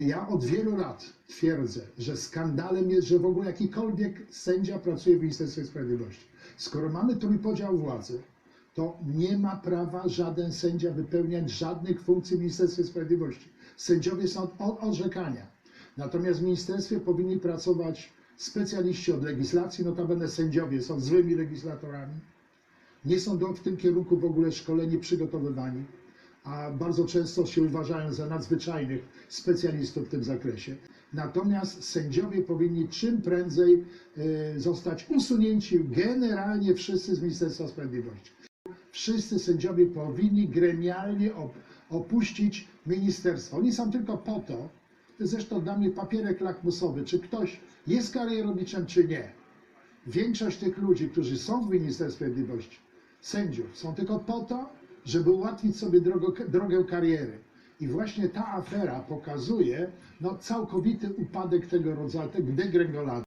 Ja od wielu lat twierdzę, że skandalem jest, że w ogóle jakikolwiek sędzia pracuje w Ministerstwie Sprawiedliwości. Skoro mamy trójpodział władzy, to nie ma prawa żaden sędzia wypełniać żadnych funkcji w Ministerstwie Sprawiedliwości. Sędziowie są od, orzekania. Natomiast w ministerstwie powinni pracować specjaliści od legislacji, notabene sędziowie są złymi legislatorami. Nie są do, w tym kierunku w ogóle szkoleni, przygotowywani, a bardzo często się uważają za nadzwyczajnych specjalistów w tym zakresie. Natomiast sędziowie powinni czym prędzej e, zostać usunięci generalnie wszyscy z Ministerstwa Sprawiedliwości. Wszyscy sędziowie powinni gremialnie op- opuścić ministerstwo. Oni są tylko po to, zresztą dla mnie papierek lakmusowy, czy ktoś jest karierowiczem, czy nie. Większość tych ludzi, którzy są w Ministerstwie Sprawiedliwości, sędziów, są tylko po to, żeby ułatwić sobie drogę, drogę kariery. I właśnie ta afera pokazuje no, całkowity upadek tego rodzaju, tego.